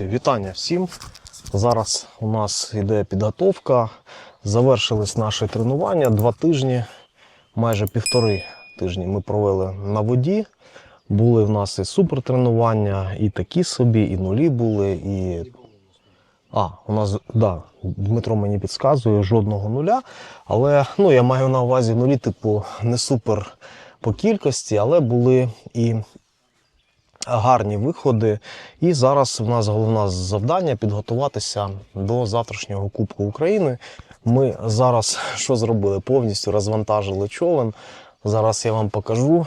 Вітання всім. Зараз у нас йде підготовка. Завершились наші тренування. Два тижні, майже півтори тижні ми провели на воді. Були в нас і супертренування, і такі собі, і нулі були, і. А, у нас, да, Дмитро мені підказує жодного нуля. Але ну, я маю на увазі нулі, типу, не супер по кількості, але були і гарні виходи. І зараз в нас головне завдання підготуватися до завтрашнього Кубку України. Ми зараз що зробили? Повністю розвантажили човен. Зараз я вам покажу.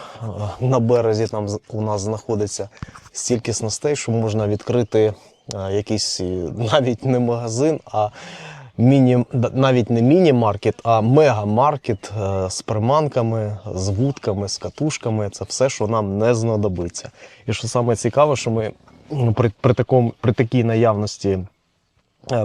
На березі там у нас знаходиться стільки снастей, що можна відкрити е, якийсь е, навіть не магазин, а міні, навіть не міні-маркет, а мега-маркет е, з приманками, з вудками, з катушками. Це все, що нам не знадобиться. І що саме цікаве, що ми при, при, такому, при такій наявності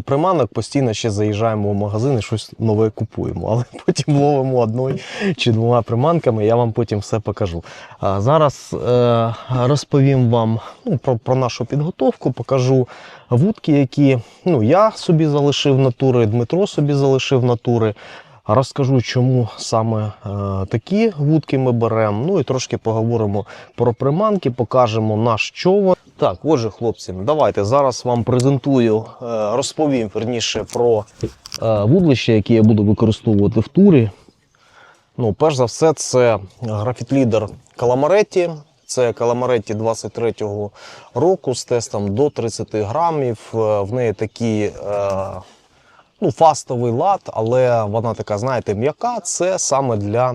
приманок постійно ще заїжджаємо в магазин і щось нове купуємо, але потім ловимо одною чи двома приманками. Я вам потім все покажу. А зараз е, розповім вам ну, про, про нашу підготовку, покажу вудки, які ну, я собі залишив натури, Дмитро собі залишив натури. Розкажу, чому саме е, такі вудки ми беремо. Ну і трошки поговоримо про приманки, покажемо наш човен. Так, отже, хлопці, давайте зараз вам презентую, е, розповім верніше про е, вудлище, яке я буду використовувати в турі. Ну, перш за все, це графіт-лідер Каламаретті. Це Каламаретті 23-го року з тестом до 30 грамів. Е, В неї такий ну, фастовий лад, але вона така, знаєте, м'яка. Це саме для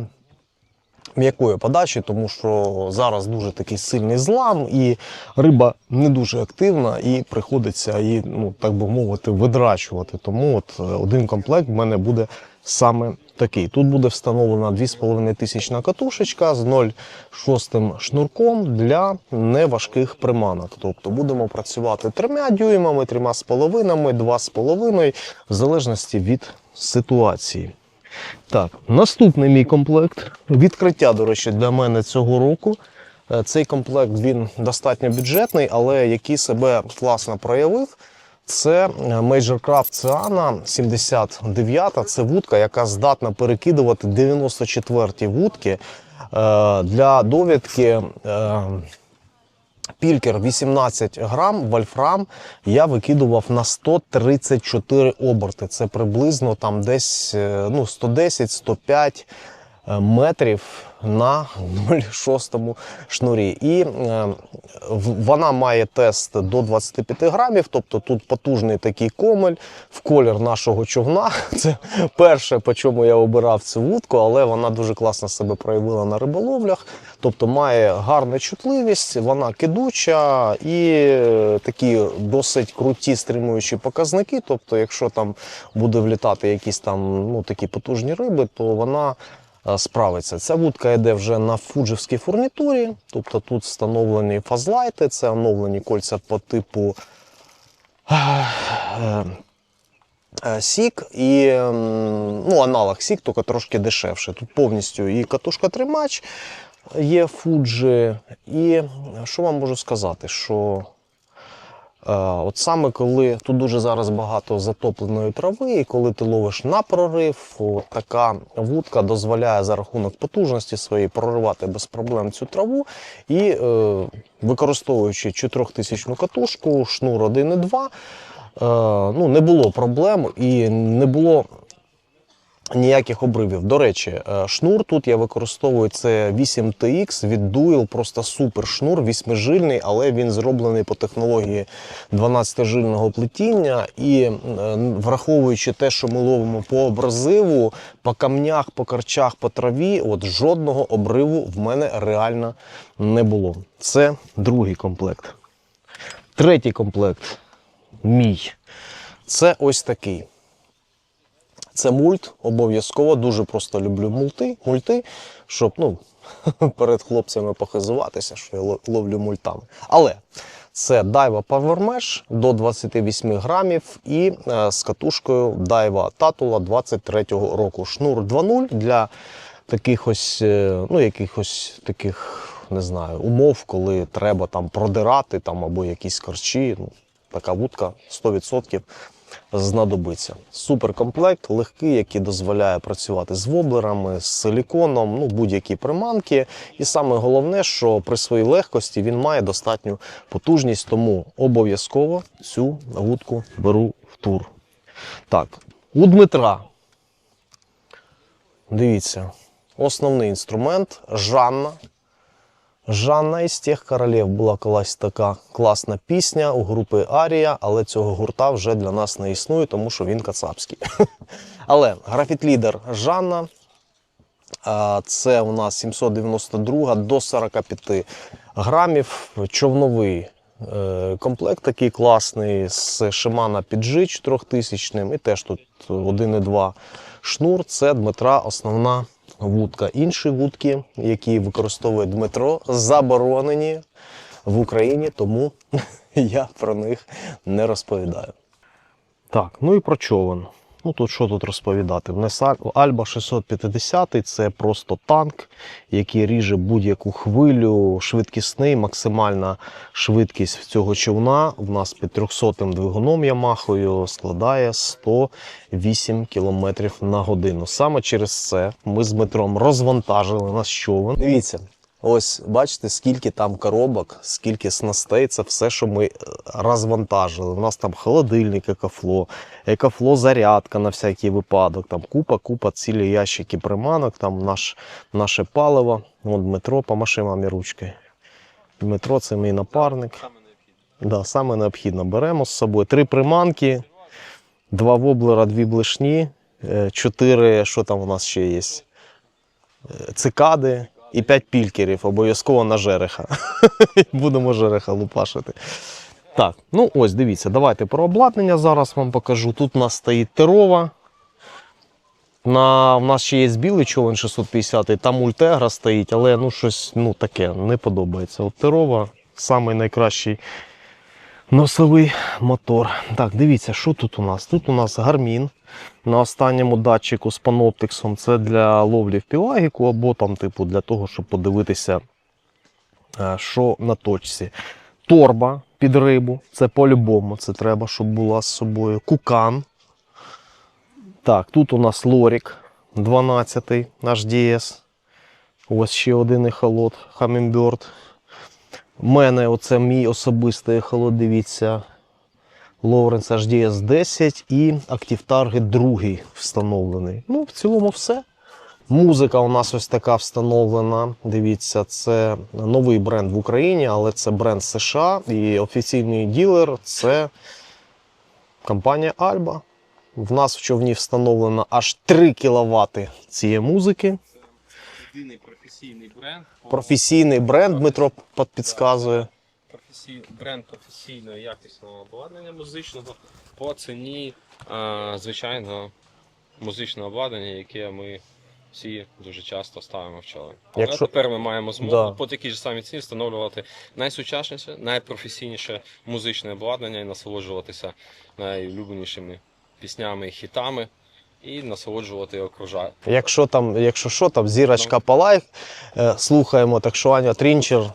м'якої подачі, тому що зараз дуже такий сильний злам, і риба не дуже активна, і приходиться її, ну так би мовити, видрачувати. Тому от е, один комплект в мене буде саме такий. Тут буде встановлена 2,5 тисячна катушечка з 0,6 шнурком для неважких приманок. Тобто будемо працювати трьома дюймами, трьома з половинами, два з половиною, в залежності від ситуації. Так, наступний мій комплект. Відкриття, до речі, для мене цього року. Е, Цей комплект він достатньо бюджетний, але який себе класно проявив. Це е, Major Craft Ciana 79. Це вудка, яка здатна перекидувати 94 вудки. Е, Для довідки Пількер 18 грам, вольфрам я викидував на 134 оберти. Це приблизно там десь е, ну, 110-105 е, метрів на 0,6 шнурі. І е, вона має тест до 25 грамів, тобто тут потужний такий комель в колір нашого човна. Це перше, по чому я обирав цю вудку, але вона дуже класно себе проявила на риболовлях. Тобто має гарну чутливість, вона кидуча і е, такі досить круті стримуючі показники. Тобто, якщо там буде влітати якісь там ну, такі потужні риби, то вона е, справиться. Ця вудка йде вже на фуджівській фурнітурі, тобто тут встановлені фазлайти, це оновлені кольця по типу. е, е, Сік і ну, аналог Сік, тільки трошки дешевше. Тут повністю і катушка тримач є Fuji. І що вам можу сказати? Що е, от саме коли тут дуже зараз багато затопленої трави, і коли ти ловиш на прорив, така вудка дозволяє за рахунок потужності своєї проривати без проблем цю траву. І е, використовуючи 4000 катушку, шнур 1,2, е, ну, не було проблем і не було ніяких обривів. До речі, е, шнур тут я використовую це 8TX від Dual, просто супер шнур, вісьмижильний, але він зроблений по технології 12-жильного плетіння. І е, враховуючи те, що ми ловимо по абразиву, по камнях, по карчах, по траві, от жодного обриву в мене реально не було. Це другий комплект. Третій комплект мій. Це ось такий. Це мульт, обов'язково. Дуже просто люблю мульти, мульти щоб ну, перед хлопцями похизуватися, що я ловлю мультами. Але це Daiwa Power Mesh до 28 грамів і е, з катушкою Daiwa Tatula 23-го року. Шнур 2.0 для таких ось, е, ну, якихось таких, не знаю, умов, коли треба там продирати там, або якісь корчі. Ну, така вудка 100% знадобиться. Суперкомплект, легкий, який дозволяє працювати з воблерами, з силіконом, ну будь-які приманки. І саме головне, що при своїй легкості він має достатню потужність, тому обов'язково цю вудку беру в тур. Так, у Дмитра. Дивіться, основний інструмент Жанна. Жанна із тих королів була колись така класна пісня у групи Арія, але цього гурта вже для нас не існує, тому що він кацапський. Але графіт-лідер Жанна. Це у нас 792 до 45 грамів. Човновий е, комплект такий класний з Shimano PG 4000 і теж тут 1,2 шнур. Це Дмитра основна вудка. Інші вудки, які використовує Дмитро, заборонені в Україні, тому я про них не розповідаю. Так, ну і про човен. Ну тут що тут розповідати? В Альба 650 це просто танк, який ріже будь-яку хвилю, швидкісний, максимальна швидкість цього човна. В нас під 300 двигуном Ямахою складає 108 км на годину. Саме через це ми з Дмитром розвантажили наш човен. Дивіться, ось бачите, скільки там коробок, скільки снастей, це все, що ми е, розвантажили. У нас там холодильник, екофло, екофло зарядка на всякий випадок. Там купа, купа цілі ящики приманок, там наш, наше паливо. От Дмитро, помаши мамі ручкою. Дмитро це мій напарник. Да, саме необхідно. Беремо з собою три приманки, два воблера, дві блишні, е, чотири, що там у нас ще є? Е, Цикади і п'ять пількерів, обов'язково на жереха. Будемо жереха лупашити. Так, ну ось дивіться, давайте про обладнання зараз вам покажу. Тут у нас стоїть терова. На, у нас ще є білий човен 650, там ультегра стоїть, але ну щось ну, таке не подобається. От терова самий найкращий носовий мотор. Так, дивіться, що тут у нас? Тут у нас гармін на останньому датчику з паноптиксом. Це для ловлі в пілагіку або там, типу, для того, щоб подивитися, е, що на точці. Торба під рибу, це по-любому, це треба, щоб була з собою. Кукан. Так, тут у нас лорік 12 наш DS. Ось ще один ехолот Hummingbird. У мене оце мій особистий ехолот, дивіться. Lawrence HDS 10 і Active Target 2 встановлений. Ну, в цілому все. Музика у нас ось така встановлена. Дивіться, це новий бренд в Україні, але це бренд США і офіційний ділер це компанія Alba. В нас в човні встановлено аж 3 кВт цієї музики. Це Єдиний професійний бренд. Професійний бренд Дмитро під- підказує. Бренд професійного якісного обладнання музичного по ціні, а, звичайно, музичного обладнання, яке ми всі дуже часто ставимо в. Але Якщо- тепер ми маємо змогу Да. по такій ж самій ціні встановлювати найсучасніше, найпрофесійніше музичне обладнання і насолоджуватися найулюбленішими піснями і хітами. І насолоджувати окружа... Якщо там, якщо що, там зірочка по лайк, е, слухаємо, так що Аня Трінчер,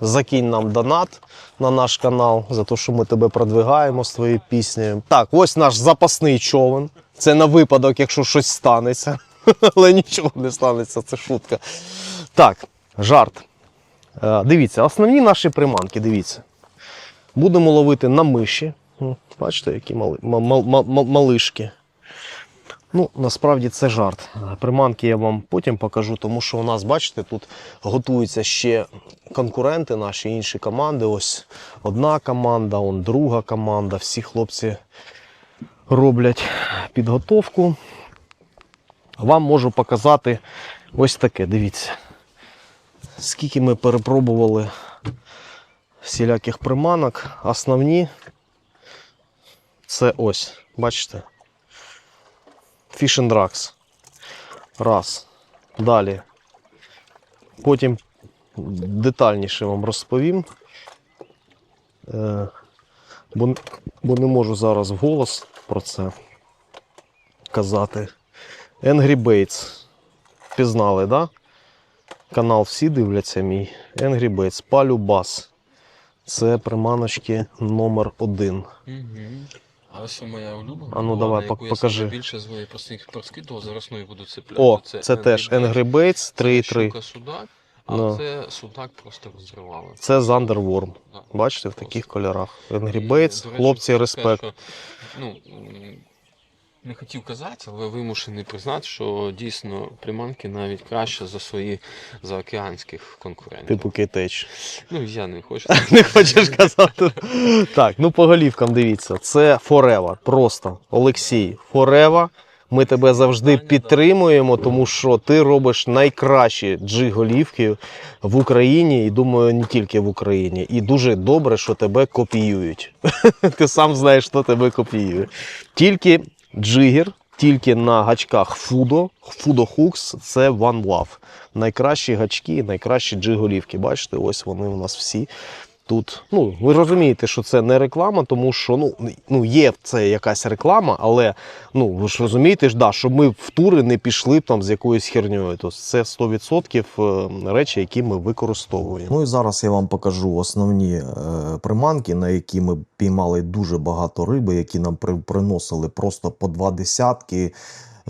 закинь нам донат на наш канал за те, що ми тебе продвигаємо з твоєю піснею. Так, ось наш запасний човен. Це на випадок, якщо щось станеться. Але нічого не станеться, це шутка. Так, жарт. Е, Дивіться, основні наші приманки, дивіться. Будемо ловити на миші. Бачите, які мали, ма- ма- ма- ма- малишки. Ну, насправді це жарт. Е, Приманки я вам потім покажу, тому що у нас, бачите, тут готуються ще конкуренти, наші інші команди. Ось одна команда, он друга команда. Всі хлопці роблять підготовку. Вам можу показати ось таке. Дивіться. Скільки ми перепробували всіляких приманок. Основні це ось, бачите? Fish and Раз. Далі. Потім детальніше вам розповім. Е, бо бо не можу зараз вголос про це казати. Angry Bates. Пізнали, так? Да? Канал всі дивляться мій. Angry Bates. Палю Бас. Це приманочки номер 1 а ось моя улюблена. А ну, була, давай, на яку покажи. я більше з простих проскидував, заросною буду цепляти. О, це теж Angry Це 3.3. щука судак, а no. це судак просто розривали. Це Зандерворм. Да. Бачите, в таких кольорах. Angry І, хлопці, речі, респект. що, ну, не хотів казати, але вимушений признати, що дійсно приманки навіть краще за свої заокеанських конкурентів. Типу кейтеч. Ну, я не хочу. Не хочеш казати. Так, ну по голівкам дивіться. Це Forever. Просто Олексій. Forever. Ми тебе завжди підтримуємо, тому що ти робиш найкращі джиг-голівки в Україні, і думаю, не тільки в Україні. І дуже добре, що тебе копіюють. Ти сам знаєш, хто тебе копіює. Тільки джигер, тільки на гачках Fudo, Fudo Hooks це One Love. Найкращі гачки, найкращі джиг-голівки. Бачите, ось вони у нас всі. Тут, ну, ви розумієте, що це не реклама, тому що ну, ну є це якась реклама, але ну ви ж розумієте, ж, да, щоб ми в тури не пішли б там з якоюсь херньою. Тобто це 100% речі, які ми використовуємо. Ну і зараз я вам покажу основні е, приманки, на які ми піймали дуже багато риби, які нам при, приносили просто по два десятки.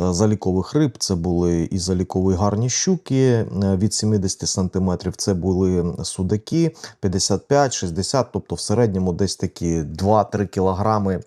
Е, Залікових риб це були і залікові гарні щуки е, від 70 см, це були судаки 55-60, тобто в середньому десь такі 2-3 кілограми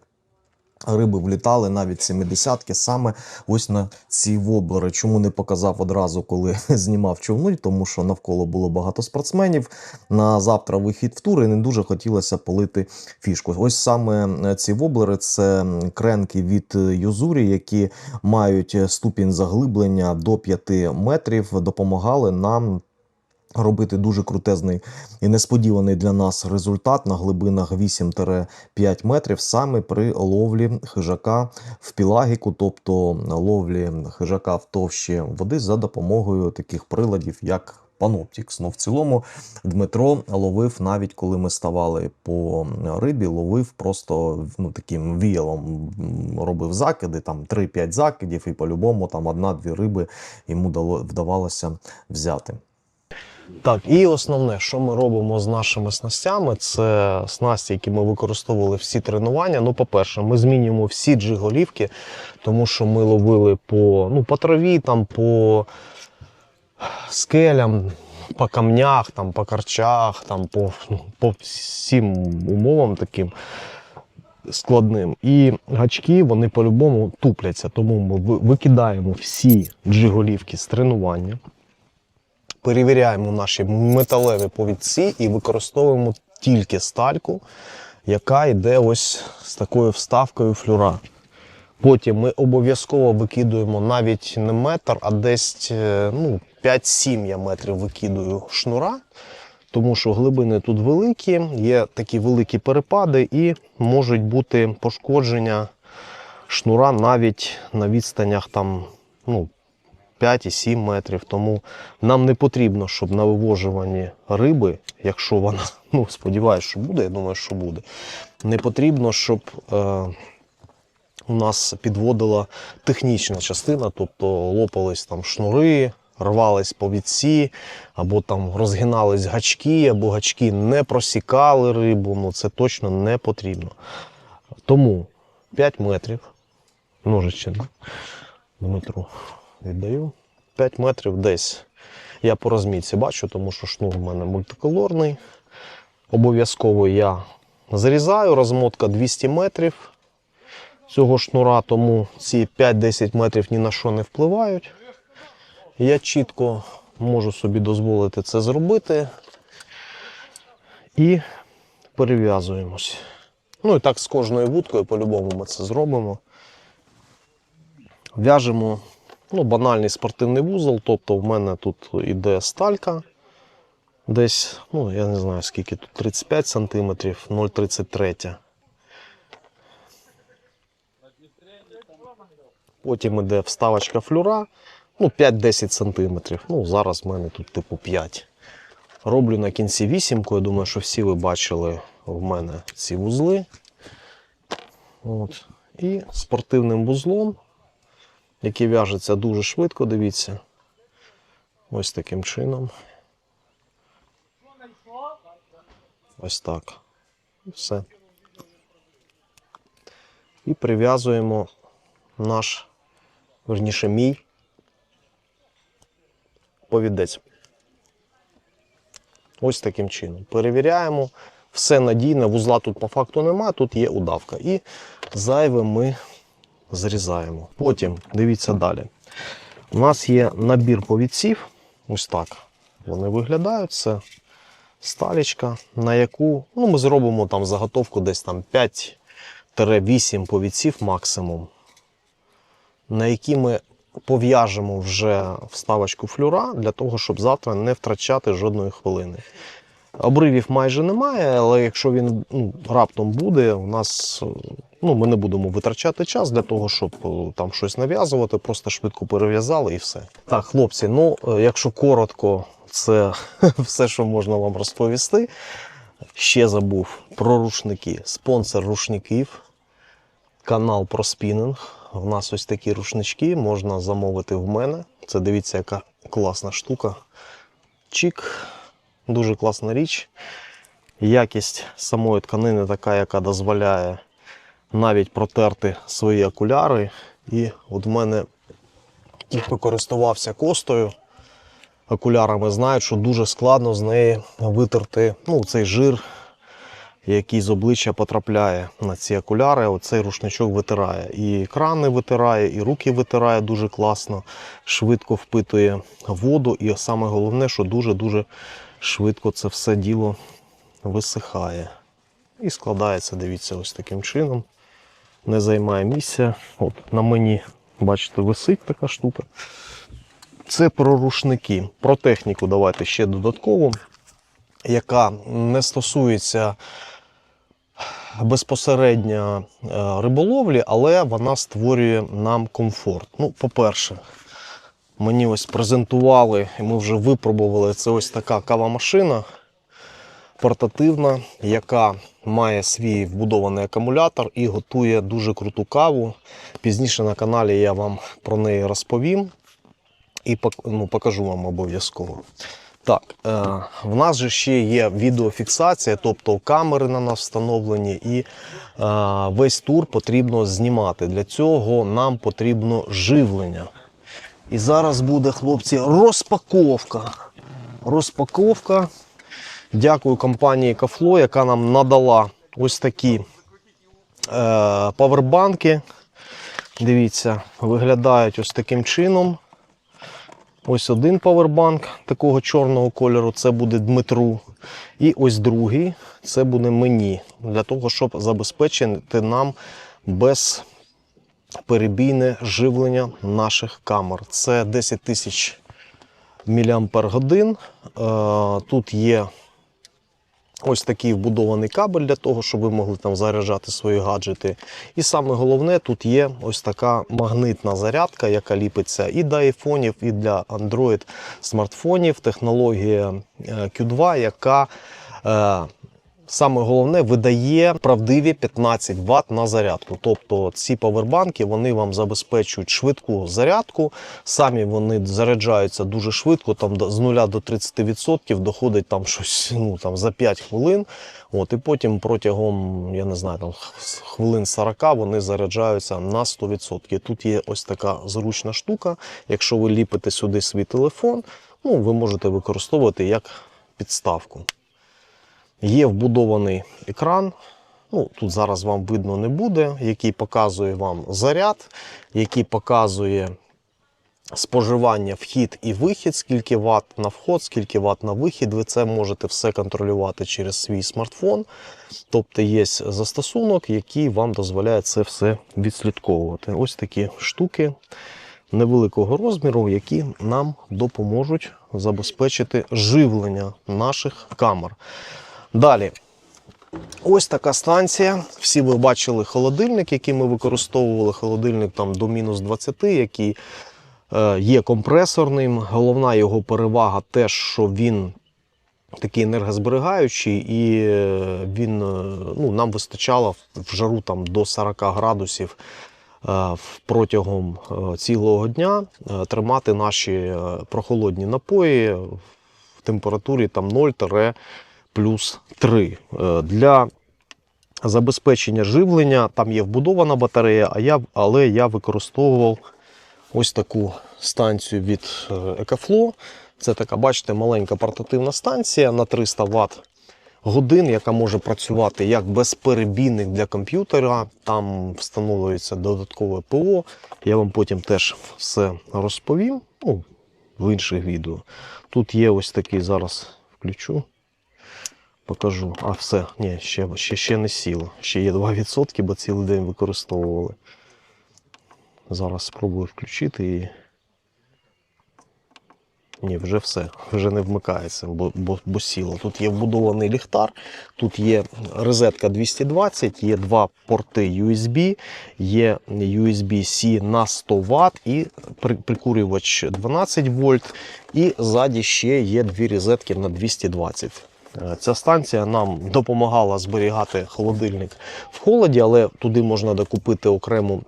риби влітали навіть 70-ки саме ось на ці воблери. Чому не показав одразу, коли знімав човну? Тому що навколо було багато спортсменів. На завтра вихід в тур і не дуже хотілося полити фішку. Ось саме е, ці воблери це кренки від Юзурі, які мають ступінь заглиблення до 5 метрів, допомагали нам. Робити дуже крутезний і несподіваний для нас результат на глибинах 8-5 метрів саме при ловлі хижака в пілагіку, тобто ловлі хижака в товщі води за допомогою таких приладів, як Паноптікс. Ну, в цілому Дмитро ловив навіть коли ми ставали по рибі, ловив просто ну, таким віялом, робив закиди, там 3-5 закидів, і по-любому там одна-дві риби йому вдавалося взяти. Так, і основне, що ми робимо з нашими снастями, це снасті, які ми використовували всі тренування. Ну, по-перше, ми змінюємо всі джиголівки, тому що ми ловили по, ну, по траві, там, по скелям, по камнях, там, по карчах, там, по, ну, по всім умовам таким складним. І гачки вони по-любому тупляться. Тому ми викидаємо всі джиголівки з тренування перевіряємо наші металеві повідці і використовуємо тільки стальку, яка йде ось з такою вставкою флюра. Потім ми обов'язково викидуємо навіть не метр, а десь е, ну, 5-7 я метрів викидую шнура, тому що глибини тут великі, є такі великі перепади і можуть бути пошкодження шнура навіть на відстанях там, ну, 5 і 7 метрів. Тому нам не потрібно, щоб на вивожуванні риби, якщо вона, ну сподіваюся, що буде, я думаю, що буде, не потрібно, щоб е, у нас підводила технічна частина, тобто лопались там шнури, рвались повідці, або там розгинались гачки, або гачки не просікали рибу. Ну це точно не потрібно. Тому 5 метрів ножичина Дмитру віддаю. 5 метрів десь. Я по розмітці бачу, тому що шнур у мене мультиколорний. Обов'язково я зарізаю, розмотка 200 метрів цього шнура, тому ці 5-10 метрів ні на що не впливають. Я чітко можу собі дозволити це зробити. І перев'язуємось. Ну і так з кожною вудкою, по-любому ми це зробимо. В'яжемо ну, банальний спортивний вузол, тобто в мене тут іде сталька. Десь, ну я не знаю скільки тут, 35 см, 0,33. Потім іде вставочка флюра, ну 5-10 см. Ну, зараз в мене тут типу 5. Роблю на кінці вісімку. Я думаю, що всі ви бачили в мене ці вузли. От. І спортивним вузлом який в'яжеться дуже швидко, дивіться. Ось таким чином. Ось так. І все. І прив'язуємо наш, верніше, мій повідець. Ось таким чином. Перевіряємо. Все надійне, вузла тут по факту немає, тут є удавка. І зайве ми зрізаємо. Потім дивіться далі. У нас є набір повідців. Ось так. Вони виглядають. Це сталічка, на яку ну, ми зробимо там заготовку десь там 5-8 повідців максимум, на які ми пов'яжемо вже вставочку флюра для того, щоб завтра не втрачати жодної хвилини. Обривів майже немає, але якщо він ну, раптом буде, у нас ну, ми не будемо витрачати час для того, щоб е, там щось нав'язувати, просто швидко перев'язали і все. Так, хлопці, ну е, якщо коротко, це все, що можна вам розповісти. Ще забув про рушники. Спонсор рушників, канал про спінінг. У нас ось такі рушнички можна замовити в мене. Це дивіться, яка класна штука. Чик, дуже класна річ. Якість самої тканини така, яка дозволяє навіть протерти свої окуляри. І от в мене ті, хто користувався костою, окулярами знають, що дуже складно з неї витерти ну, цей жир, який з обличчя потрапляє на ці окуляри. Оцей рушничок витирає. І крани витирає, і руки витирає дуже класно, швидко впитує воду. І саме головне, що дуже-дуже швидко це все діло висихає. І складається, дивіться, ось таким чином. Не займає місця. От на мені, бачите, висить така штука. Це про рушники. Про техніку давайте ще додатково, яка не стосується безпосередньо е, риболовлі, але вона створює нам комфорт. Ну, по-перше, мені ось презентували, і ми вже випробували це ось така кавомашина портативна, яка має свій вбудований акумулятор і готує дуже круту каву. Пізніше на каналі я вам про неї розповім і ну, покажу вам обов'язково. Так, е, в нас же ще є відеофіксація, тобто камери на нас встановлені, і е, весь тур потрібно знімати. Для цього нам потрібно живлення. І зараз буде, хлопці, розпаковка. Розпаковка. Дякую компанії Кафло, яка нам надала ось такі е, павербанки. Дивіться, виглядають ось таким чином. Ось один павербанк такого чорного кольору, це буде Дмитру. І ось другий це буде мені. Для того, щоб забезпечити нам безперебійне живлення наших камер. Це 10 тисяч мАч. Тут є ось такий вбудований кабель для того, щоб ви могли там заряджати свої гаджети. І саме головне, тут є ось така магнитна зарядка, яка ліпиться і для айфонів, і для Android смартфонів. Технологія е, Q2, яка е, Саме головне видає правдиві 15 Вт на зарядку. Тобто ці павербанки вони вам забезпечують швидку зарядку. Самі вони заряджаються дуже швидко, там з 0 до 30% доходить там щось ну, там, за 5 хвилин. От, і потім протягом, я не знаю, там, хвилин 40 вони заряджаються на 100%. Тут є ось така зручна штука. Якщо ви ліпите сюди свій телефон, ну, ви можете використовувати як підставку. Є вбудований екран. Ну, тут зараз вам видно не буде, який показує вам заряд, який показує споживання вхід і вихід, скільки ват на вход, скільки ват на вихід. Ви це можете все контролювати через свій смартфон. Тобто є застосунок, який вам дозволяє це все відслідковувати. Ось такі штуки невеликого розміру, які нам допоможуть забезпечити живлення наших камер. Далі. Ось така станція. Всі ви бачили холодильник, який ми використовували. Холодильник там до мінус 20, який е, є компресорним. Головна його перевага теж, що він такий енергозберігаючий, і е, він е, ну, нам вистачало в жару там, до 40 градусів протягом цілого дня тримати наші прохолодні напої в температурі там 0 плюс 3. Е, Для забезпечення живлення там є вбудована батарея, а я, але я використовував ось таку станцію від е, Екафло. Це така, бачите, маленька портативна станція на 300 Вт годин, яка може працювати як безперебійник для комп'ютера. Там встановлюється додаткове ПО. Я вам потім теж все розповім ну, в інших відео. Тут є ось такий, зараз включу. Покажу. А, все, ні, ще, ще, ще не сіло. Ще є 2%, бо цілий день використовували. Зараз спробую включити і. Ні, вже все, вже не вмикається, бо, бо, бо сіло. Тут є вбудований ліхтар, тут є розетка 220, є два порти USB, є USB-C на 100 Вт і прикурювач 12 вольт. І ззаді ще є дві розетки на 220. Е, Ця станція нам допомагала зберігати холодильник в холоді, але туди можна докупити окрему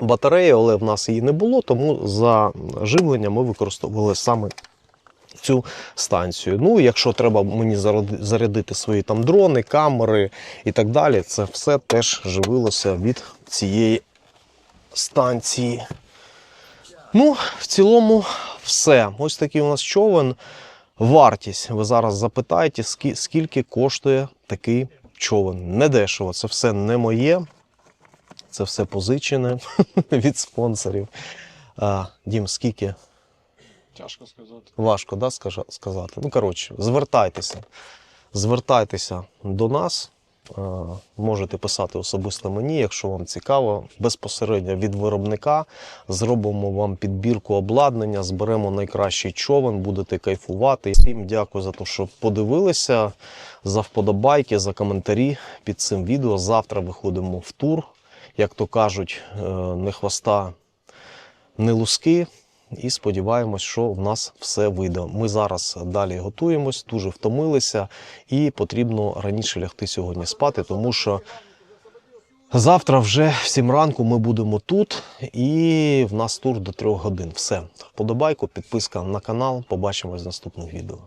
батарею, але в нас її не було, тому за живлення ми використовували саме цю станцію. Ну, якщо треба мені зарядити свої там дрони, камери і так далі, це все теж живилося від цієї станції. Ну, в цілому, все. Ось такий у нас човен. Вартість. Ви зараз запитаєте, скільки коштує такий човен. Недешево, це все не моє. Це все позичене від спонсорів. А, Дім, скільки? Тяжко сказати. Важко да, сказати. Ну, коротше, звертайтеся. Звертайтеся до нас. Е, Можете писати особисто мені, якщо вам цікаво, безпосередньо від виробника. Зробимо вам підбірку обладнання, зберемо найкращий човен, будете кайфувати. Всім дякую за те, що подивилися, за вподобайки, за коментарі під цим відео. Завтра виходимо в тур. Як то кажуть, е, не хвоста, не луски. І сподіваємось, що в нас все вийде. Ми зараз далі готуємось, дуже втомилися, і потрібно раніше лягти сьогодні спати, тому що завтра вже в 7 ранку ми будемо тут, і в нас тур до 3 годин. Все, вподобайку, підписка на канал. Побачимось в наступних відео.